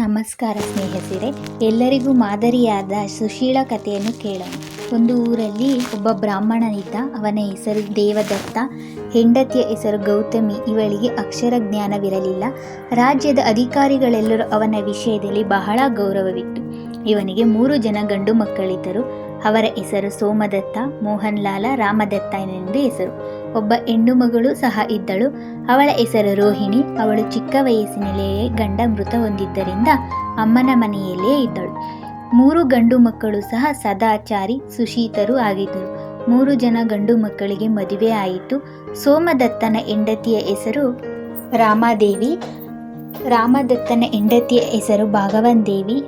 ನಮಸ್ಕಾರ ಸ್ನೇಹಿತರೆ, ಎಲ್ಲರಿಗೂ ಮಾದರಿಯಾದ ಸುಶೀಲ ಕಥೆಯನ್ನು ಕೇಳೋಣ. ಒಂದು ಊರಲ್ಲಿ ಒಬ್ಬ ಬ್ರಾಹ್ಮಣನಿದ್ದ. ಅವನ ಹೆಸರು ದೇವದತ್ತ, ಹೆಂಡತಿಯ ಹೆಸರು ಗೌತಮಿ. ಇವಳಿಗೆ ಅಕ್ಷರ ಜ್ಞಾನವಿರಲಿಲ್ಲ. ರಾಜ್ಯದ ಅಧಿಕಾರಿಗಳೆಲ್ಲರೂ ಅವನ ವಿಷಯದಲ್ಲಿ ಬಹಳ ಗೌರವವಿತ್ತು. ಇವನಿಗೆ ಮೂರು ಜನ ಗಂಡು ಮಕ್ಕಳಿದ್ದರು. ಅವರ ಹೆಸರು ಸೋಮದತ್ತ, ಮೋಹನ್ಲಾಲ, ರಾಮದತ್ತ ಎಂದು ಹೆಸರು. ಒಬ್ಬ ಹೆಣ್ಣು ಮಗಳು ಸಹ ಇದ್ದಳು. ಅವಳ ಹೆಸರು ರೋಹಿಣಿ. ಅವಳು ಚಿಕ್ಕ ವಯಸ್ಸಿನಲ್ಲಿಯೇ ಗಂಡ ಮೃತ ಹೊಂದಿದ್ದರಿಂದ ಅಮ್ಮನ ಮನೆಯಲ್ಲೇ ಇದ್ದಳು. ಮೂರು ಗಂಡು ಮಕ್ಕಳು ಸಹ ಸದಾಚಾರಿ, ಸುಶೀತರು ಆಗಿದ್ದರು. ಮೂರು ಜನ ಗಂಡು ಮಕ್ಕಳಿಗೆ ಮದುವೆ ಆಯಿತು. ಸೋಮದತ್ತನ ಹೆಂಡತಿಯ ಹೆಸರು ರಾಮಾದೇವಿ. ರಾಮದತ್ತನ ಹೆಂಡತಿಯ ಹೆಸರು ಭಾಗವನ್ ದೇವಿ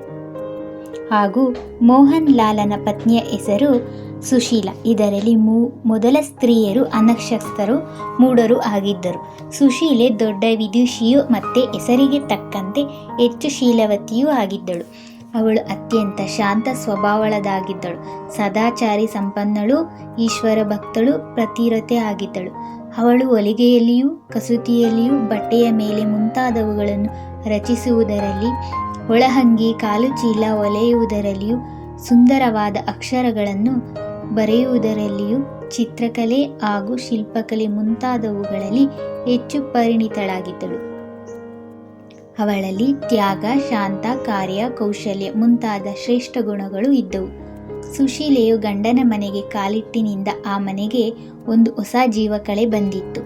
ಹಾಗೂ ಮೋಹನ್ ಲಾಲನ ಪತ್ನಿಯ ಹೆಸರು ಸುಶೀಲ. ಇದರಲ್ಲಿ ಮೂ, ಮೊದಲ ಸ್ತ್ರೀಯರು ಅನಕ್ಷಸ್ಥರು ಮೂಡರು ಆಗಿದ್ದರು. ಸುಶೀಲೆ ದೊಡ್ಡ ವಿದುಷಿಯು ಮತ್ತೆ ಹೆಸರಿಗೆ ತಕ್ಕಂತೆ ಹೆಚ್ಚು ಶೀಲವತಿಯೂ ಆಗಿದ್ದಳು. ಅವಳು ಅತ್ಯಂತ ಶಾಂತ ಸ್ವಭಾವಳದಾಗಿದ್ದಳು ಸದಾಚಾರಿ ಸಂಪನ್ನಳು, ಈಶ್ವರ ಭಕ್ತಳು, ಪ್ರತಿರತೆ ಆಗಿದ್ದಳು. ಅವಳು ಹೊಲಿಗೆಯಲ್ಲಿಯೂ, ಕಸೂತಿಯಲ್ಲಿಯೂ, ಬಟ್ಟೆಯ ಮೇಲೆ ಮುಂತಾದವುಗಳನ್ನು ರಚಿಸುವುದರಲ್ಲಿ, ಒಳಹಂಗಿ, ಕಾಲು ಚೀಲ ಒಲೆಯುವುದರಲ್ಲಿಯೂ ಸುಂದರವಾದ ಅಕ್ಷರಗಳನ್ನು ಬರೆಯುವುದರಲ್ಲಿಯೂ ಚಿತ್ರಕಲೆ ಹಾಗೂ ಶಿಲ್ಪಕಲೆ ಮುಂತಾದವುಗಳಲ್ಲಿ ಹೆಚ್ಚು ಪರಿಣಿತಳಾಗಿದ್ದಳು. ಅವಳಲ್ಲಿ ತ್ಯಾಗ, ಶಾಂತ, ಕಾರ್ಯ, ಕೌಶಲ್ಯ ಮುಂತಾದ ಶ್ರೇಷ್ಠ ಗುಣಗಳು ಇದ್ದವು. ಸುಶೀಲೆಯು ಗಂಡನ ಮನೆಗೆ ಕಾಲಿಟ್ಟಿನಿಂದ ಆ ಮನೆಗೆ ಒಂದು ಹೊಸ ಜೀವಕಳೆ ಬಂದಿತ್ತು.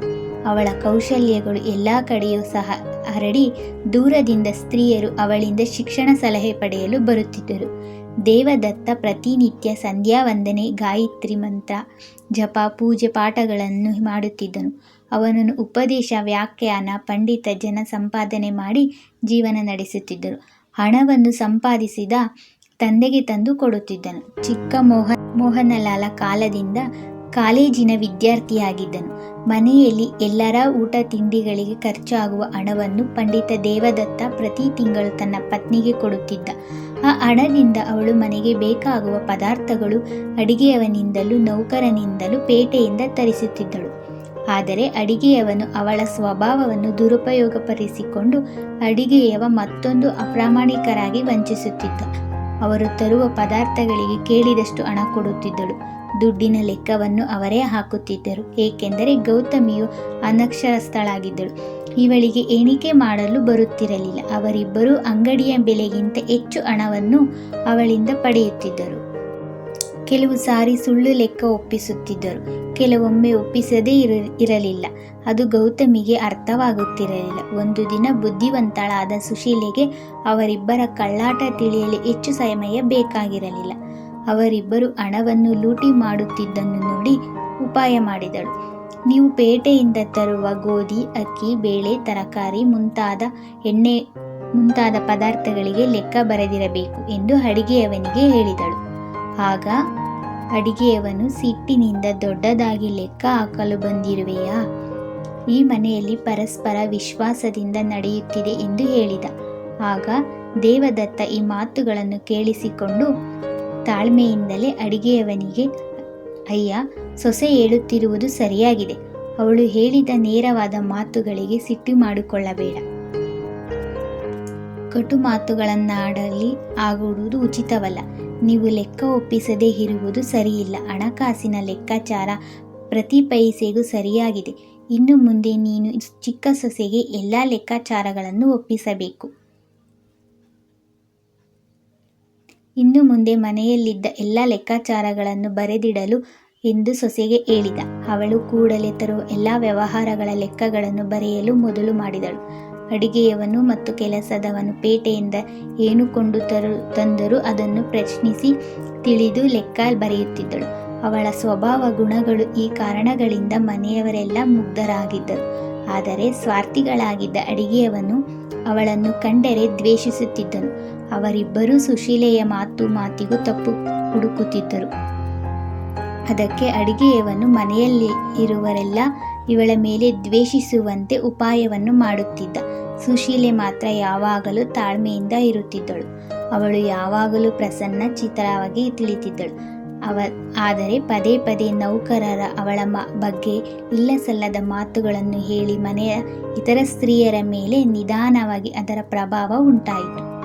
ಅವಳ ಕೌಶಲ್ಯಗಳು ಎಲ್ಲ ಕಡೆಯೂ ಸಹ ಹರಡಿ ದೂರದಿಂದ ಸ್ತ್ರೀಯರು ಅವಳಿಂದ ಶಿಕ್ಷಣ ಸಲಹೆ ಪಡೆಯಲು ಬರುತ್ತಿದ್ದರು. ದೇವದತ್ತ ಪ್ರತಿನಿತ್ಯ ಸಂಧ್ಯಾ ವಂದನೆ ಗಾಯತ್ರಿ ಮಂತ್ರ, ಜಪ, ಪೂಜೆ ಪಾಠಗಳನ್ನು ಮಾಡುತ್ತಿದ್ದನು. ಅವನನ್ನು ಉಪದೇಶ, ವ್ಯಾಖ್ಯಾನ, ಪಂಡಿತ, ಜನ ಸಂಪಾದನೆ ಮಾಡಿ ಜೀವನ ನಡೆಸುತ್ತಿದ್ದರು. ಹಣವನ್ನು ಸಂಪಾದಿಸಿದ ತಂದೆಗೆ ತಂದು ಕೊಡುತ್ತಿದ್ದನು. ಚಿಕ್ಕ ಮೋಹ, ಮೋಹನಲಾಲ ಕಾಲದಿಂದ ಕಾಲೇಜಿನ ವಿದ್ಯಾರ್ಥಿಯಾಗಿದ್ದನು. ಮನೆಯಲ್ಲಿ ಎಲ್ಲರ ಊಟ ತಿಂಡಿಗಳಿಗೆ ಖರ್ಚಾಗುವ ಹಣವನ್ನು ಪಂಡಿತ ದೇವದತ್ತ ಪ್ರತಿ ತಿಂಗಳು ತನ್ನ ಪತ್ನಿಗೆ ಕೊಡುತ್ತಿದ್ದ. ಆ ಹಣದಿಂದ ಅವಳು ಮನೆಗೆ ಬೇಕಾಗುವ ಪದಾರ್ಥಗಳು ಅಡಿಗೆಯವನಿಂದಲೂ ನೌಕರನಿಂದಲೂ ಪೇಟೆಯಿಂದ ತರಿಸುತ್ತಿದ್ದಳು. ಆದರೆ ಅಡಿಗೆಯವನು ಅವಳ ಸ್ವಭಾವವನ್ನು ದುರುಪಯೋಗಪಡಿಸಿಕೊಂಡು ಅಡಿಗೆಯವ ಮತ್ತೊಂದು ಅಪ್ರಾಮಾಣಿಕರಾಗಿ ವಂಚಿಸುತ್ತಿದ್ದ. ಅವರು ತರುವ ಪದಾರ್ಥಗಳಿಗೆ ಕೇಳಿದಷ್ಟು ಹಣ ಕೊಡುತ್ತಿದ್ದಳು. ದುಡ್ಡಿನ ಲೆಕ್ಕವನ್ನು ಅವರೇ ಹಾಕುತ್ತಿದ್ದರು. ಏಕೆಂದರೆ ಗೌತಮಿಯು ಅನಕ್ಷರಸ್ಥಳಾಗಿದ್ದಳು. ಇವಳಿಗೆ ಎಣಿಕೆ ಮಾಡಲು ಬರುತ್ತಿರಲಿಲ್ಲ. ಅವರಿಬ್ಬರೂ ಅಂಗಡಿಯ ಬೆಲೆಗಿಂತ ಹೆಚ್ಚು ಹಣವನ್ನು ಅವಳಿಂದ ಪಡೆಯುತ್ತಿದ್ದರು. ಕೆಲವು ಸಾರಿ ಸುಳ್ಳು ಲೆಕ್ಕ ಒಪ್ಪಿಸುತ್ತಿದ್ದರು. ಕೆಲವೊಮ್ಮೆ ಒಪ್ಪಿಸದೇ ಇರ, ಇರಲಿಲ್ಲ. ಅದು ಗೌತಮಿಗೆ ಅರ್ಥವಾಗುತ್ತಿರಲಿಲ್ಲ. ಒಂದು ದಿನ ಬುದ್ಧಿವಂತಳಾದ ಸುಶೀಲೆಗೆ ಅವರಿಬ್ಬರ ಕಳ್ಳಾಟ ತಿಳಿಯಲು ಹೆಚ್ಚು ಸಮಯ ಬೇಕಾಗಿರಲಿಲ್ಲ. ಅವರಿಬ್ಬರು ಹಣವನ್ನು ಲೂಟಿ ಮಾಡುತ್ತಿದ್ದನ್ನು ನೋಡಿ ಉಪಾಯ ಮಾಡಿದಳು. ನೀವು ಪೇಟೆಯಿಂದ ತರುವ ಗೋಧಿ, ಅಕ್ಕಿ, ಬೇಳೆ, ತರಕಾರಿ ಮುಂತಾದ ಎಣ್ಣೆ, ಮುಂತಾದ ಪದಾರ್ಥಗಳಿಗೆ ಲೆಕ್ಕ ಬರೆದಿರಬೇಕು ಎಂದು ಅಡಿಗೆಯವನಿಗೆ ಹೇಳಿದಳು. ಆಗ ಅಡಿಗೆಯವನು, ಸಿಟ್ಟಿನಿಂದ ದೊಡ್ಡದಾಗಿ ಲೆಕ್ಕ ಹಾಕಲು ಬಂದಿರುವೆಯಾ? ಈ ಮನೆಯಲ್ಲಿ ಪರಸ್ಪರ ವಿಶ್ವಾಸದಿಂದ ನಡೆಯುತ್ತಿದೆ ಎಂದು ಹೇಳಿದ. ಆಗ ದೇವದತ್ತ ಈ ಮಾತುಗಳನ್ನು ಕೇಳಿಸಿಕೊಂಡು ತಾಳ್ಮೆಯಿಂದಲೇ ಅಡಿಗೆಯವನಿಗೆ, ಅಯ್ಯ, ಸೊಸೆ ಹೇಳುತ್ತಿರುವುದು ಸರಿಯಾಗಿದೆ. ಅವಳು ಹೇಳಿದ ನೇರವಾದ ಮಾತುಗಳಿಗೆ ಸಿಟ್ಟು ಮಾಡಿಕೊಳ್ಳಬೇಡ. ಕಟು ಮಾತುಗಳನ್ನಾಡಲಿ ಆಗುವುದು ಉಚಿತವಲ್ಲ. ನೀವು ಲೆಕ್ಕ ಒಪ್ಪಿಸದೇ ಇರುವುದು ಸರಿಯಿಲ್ಲ. ಹಣಕಾಸಿನ ಲೆಕ್ಕಾಚಾರ ಪ್ರತಿ ಪೈಸೆಗೂ ಸರಿಯಾಗಿದೆ. ಇನ್ನು ಮುಂದೆ ನೀನು ಚಿಕ್ಕ ಸೊಸೆಗೆ ಎಲ್ಲ ಲೆಕ್ಕಾಚಾರಗಳನ್ನು ಒಪ್ಪಿಸಬೇಕು. ಇನ್ನು ಮುಂದೆ ಮನೆಯಲ್ಲಿದ್ದ ಎಲ್ಲ ಲೆಕ್ಕಾಚಾರಗಳನ್ನು ಬರೆದಿಡಲು ಎಂದು ಸೊಸೆಗೆ ಹೇಳಿದ. ಅವಳು ಕೂಡಲೇ ತರುವ ಎಲ್ಲ ವ್ಯವಹಾರಗಳ ಲೆಕ್ಕಗಳನ್ನು ಬರೆಯಲು ಮೊದಲು ಮಾಡಿದಳು. ಅಡಿಗೆಯವನು ಮತ್ತು ಕೆಲಸದವನು ಪೇಟೆಯಿಂದ ಏನು ಕೊಂಡು ತರು, ತಂದರೂ ಅದನ್ನು ಪ್ರಶ್ನಿಸಿ ತಿಳಿದು ಲೆಕ್ಕ ಬರೆಯುತ್ತಿದ್ದಳು. ಅವಳ ಸ್ವಭಾವ ಗುಣಗಳು ಈ ಕಾರಣಗಳಿಂದ ಮನೆಯವರೆಲ್ಲ ಮುಗ್ಧರಾಗಿದ್ದರು. ಆದರೆ ಸ್ವಾರ್ಥಿಗಳಾಗಿದ್ದ ಅಡಿಗೆಯವನು ಅವಳನ್ನು ಕಂಡರೆ ದ್ವೇಷಿಸುತ್ತಿದ್ದನು. ಅವರಿಬ್ಬರೂ ಸುಶೀಲೆಯ ಮಾತು ಮಾತಿಗೂ ತಪ್ಪು ಹುಡುಕುತ್ತಿದ್ದರು. ಅದಕ್ಕೆ ಅಡಿಗೆಯವನು ಮನೆಯಲ್ಲಿ ಇರುವರೆಲ್ಲ ಇವಳ ಮೇಲೆ ದ್ವೇಷಿಸುವಂತೆ ಉಪಾಯವನ್ನು ಮಾಡುತ್ತಿದ್ದ. ಸುಶೀಲೆ ಮಾತ್ರ ಯಾವಾಗಲೂ ತಾಳ್ಮೆಯಿಂದ ಇರುತ್ತಿದ್ದಳು. ಅವಳು ಯಾವಾಗಲೂ ಪ್ರಸನ್ನ ಚಿತ್ರವಾಗಿ ತಿಳಿತಿದ್ದಳು. ಅವ, ಆದರೆ ಪದೇ ಪದೇ ನೌಕರರ ಅವಳ ಮ, ಬಗ್ಗೆ ಇಲ್ಲಸಲ್ಲದ ಮಾತುಗಳನ್ನು ಹೇಳಿ ಮನೆಯ ಇತರ ಸ್ತ್ರೀಯರ ಮೇಲೆ ನಿಧಾನವಾಗಿ ಅದರ ಪ್ರಭಾವ ಉಂಟಾಯಿತು.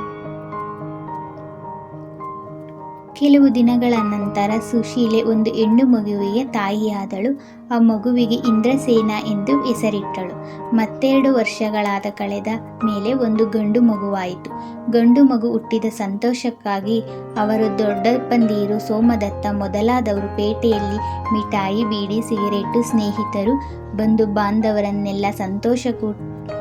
ಕೆಲವು ದಿನಗಳ ನಂತರ ಸುಶೀಲೆ ಒಂದು ಹೆಣ್ಣು ಮಗುವಿಗೆ ತಾಯಿಯಾದಳು. ಆ ಮಗುವಿಗೆ ಇಂದ್ರಸೇನ ಎಂದು ಹೆಸರಿಟ್ಟಳು. ಮತ್ತೆರಡು ವರ್ಷಗಳಾದ ಕಳೆದ ಮೇಲೆ ಒಂದು ಗಂಡು ಮಗುವಾಯಿತು. ಗಂಡು ಮಗು ಹುಟ್ಟಿದ ಸಂತೋಷಕ್ಕಾಗಿ ಅವರು ದೊಡ್ಡಪ್ಪಂದಿರು ಸೋಮದತ್ತ ಮೊದಲಾದವರು ಪೇಟೆಯಲ್ಲಿ ಮಿಠಾಯಿ, ಬೀಡಿ, ಸಿಗರೇಟು ಸ್ನೇಹಿತರು ಬಂಧು ಬಾಂಧವರನ್ನೆಲ್ಲ ಸಂತೋಷ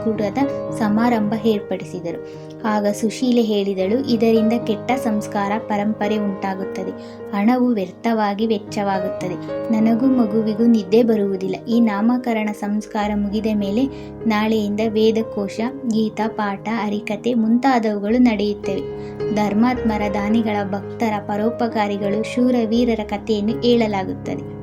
ಕೂಡದ ಸಮಾರಂಭ ಏರ್ಪಡಿಸಿದರು. ಆಗ ಸುಶೀಲೆ ಹೇಳಿದಳು, ಇದರಿಂದ ಕೆಟ್ಟ ಸಂಸ್ಕಾರ ಪರಂಪರೆ ಉಂಟಾಗುತ್ತದೆ. ಹಣವು ವ್ಯರ್ಥವಾಗಿ ವೆಚ್ಚವಾಗುತ್ತದೆ. ನನಗೂ ಮಗುವಿಗೂ ನಿದ್ದೆ ಬರುವುದಿಲ್ಲ. ಈ ನಾಮಕರಣ ಸಂಸ್ಕಾರ ಮುಗಿದ ಮೇಲೆ ನಾಳೆಯಿಂದ ವೇದಕೋಶ, ಗೀತ, ಪಾಠ ಅರಿಕತೆ ಮುಂತಾದವುಗಳು ನಡೆಯುತ್ತವೆ. ಧರ್ಮಾತ್ಮರ ದಾನಿಗಳ ಭಕ್ತರ ಪರೋಪಕಾರಿಗಳು ಶೂರವೀರರ ಕಥೆಯನ್ನು ಹೇಳಲಾಗುತ್ತದೆ.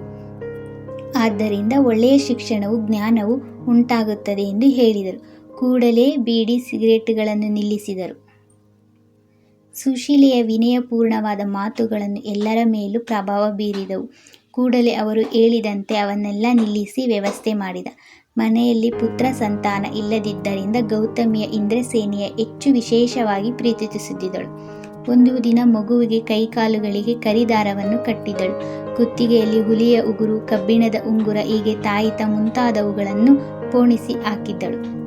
ಆದ್ದರಿಂದ ಒಳ್ಳೆಯ ಶಿಕ್ಷಣವು, ಜ್ಞಾನವು ಉಂಟಾಗುತ್ತದೆ ಎಂದು ಹೇಳಿದರು. ಕೂಡಲೇ ಬೀಡಿ ಸಿಗರೇಟ್ಗಳನ್ನು ನಿಲ್ಲಿಸಿದರು. ಸುಶೀಲೆಯ ವಿನಯಪೂರ್ಣವಾದ ಮಾತುಗಳನ್ನು ಎಲ್ಲರ ಮೇಲೂ ಪ್ರಭಾವ ಬೀರಿದವು. ಕೂಡಲೇ ಅವರು ಹೇಳಿದಂತೆ ಅವನ್ನೆಲ್ಲ ನಿಲ್ಲಿಸಿ ವ್ಯವಸ್ಥೆ ಮಾಡಿದ. ಮನೆಯಲ್ಲಿ ಪುತ್ರ ಸಂತಾನ ಇಲ್ಲದಿದ್ದರಿಂದ ಗೌತಮಿಯ ಇಂದ್ರಸೇನೆಯ ಹೆಚ್ಚು ವಿಶೇಷವಾಗಿ ಪ್ರೀತಿಸುತ್ತಿದ್ದಳು. ಒಂದು ದಿನ ಮಗುವಿಗೆ ಕೈಕಾಲುಗಳಿಗೆ ಕರಿದಾರವನ್ನು ಕಟ್ಟಿದಳು. ಕುತ್ತಿಗೆಯಲ್ಲಿ ಹುಲಿಯ ಉಗುರು, ಕಬ್ಬಿಣದ ಉಂಗುರ, ಹೀಗೆ ತಾಯಿತ ಮುಂತಾದವುಗಳನ್ನು ಪೋಣಿಸಿ ಹಾಕಿದ್ದಳು.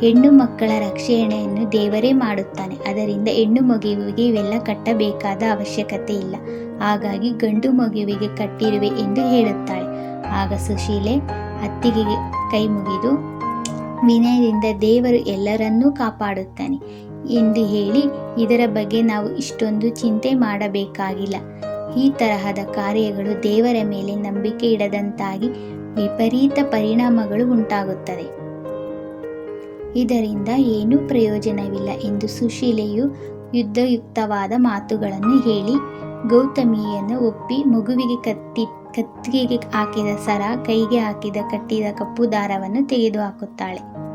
ಹೆಣ್ಣು ಮಕ್ಕಳ ರಕ್ಷಣೆಯನ್ನು ದೇವರೇ ಮಾಡುತ್ತಾನೆ. ಅದರಿಂದ ಹೆಣ್ಣು ಮಗುವಿಗೆ ಇವೆಲ್ಲ ಕಟ್ಟಬೇಕಾದ ಅವಶ್ಯಕತೆ ಇಲ್ಲ. ಹಾಗಾಗಿ ಗಂಡು ಮಗುವಿಗೆ ಕಟ್ಟಿರುವೆ ಎಂದು ಹೇಳುತ್ತಾಳೆ. ಆಗ ಸುಶೀಲೆ ಅತ್ತಿಗೆ ಕೈ ಮುಗಿದು, ವಿನಯದಿಂದ ದೇವರು ಎಲ್ಲರನ್ನೂ ಕಾಪಾಡುತ್ತಾನೆ ಎಂದು ಹೇಳಿ, ಇದರ ಬಗ್ಗೆ ನಾವು ಇಷ್ಟೊಂದು ಚಿಂತೆ ಮಾಡಬೇಕಾಗಿಲ್ಲ. ಈ ತರಹದ ಕಾರ್ಯಗಳು ದೇವರ ಮೇಲೆ ನಂಬಿಕೆ ಇಡದಂತಾಗಿ ವಿಪರೀತ ಪರಿಣಾಮಗಳು ಉಂಟಾಗುತ್ತದೆ ಇದರಿಂದ ಏನೂ ಪ್ರಯೋಜನವಿಲ್ಲ ಎಂದು ಸುಶೀಲೆಯು ಯುದ್ಧಯುಕ್ತವಾದ ಮಾತುಗಳನ್ನು ಹೇಳಿ ಗೌತಮಿಯನ್ನು ಒಪ್ಪಿ ಮಗುವಿಗೆ ಕತ್ತಿ, ಕತ್ತಿಗೆಗೆ ಹಾಕಿದ ಸರ ಕೈಗೆ ಹಾಕಿದ ಕಟ್ಟಿದ ಕಪ್ಪು ದಾರವನ್ನು ತೆಗೆದುಹಾಕುತ್ತಾಳೆ.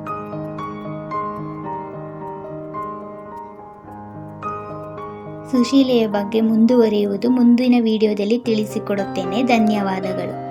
ಸುಶೀಲೆಯ ಬಗ್ಗೆ ಮುಂದುವರಿಯುವುದು ಮುಂದಿನ ವಿಡಿಯೋದಲ್ಲಿ ತಿಳಿಸಿಕೊಡುತ್ತೇನೆ. ಧನ್ಯವಾದಗಳು.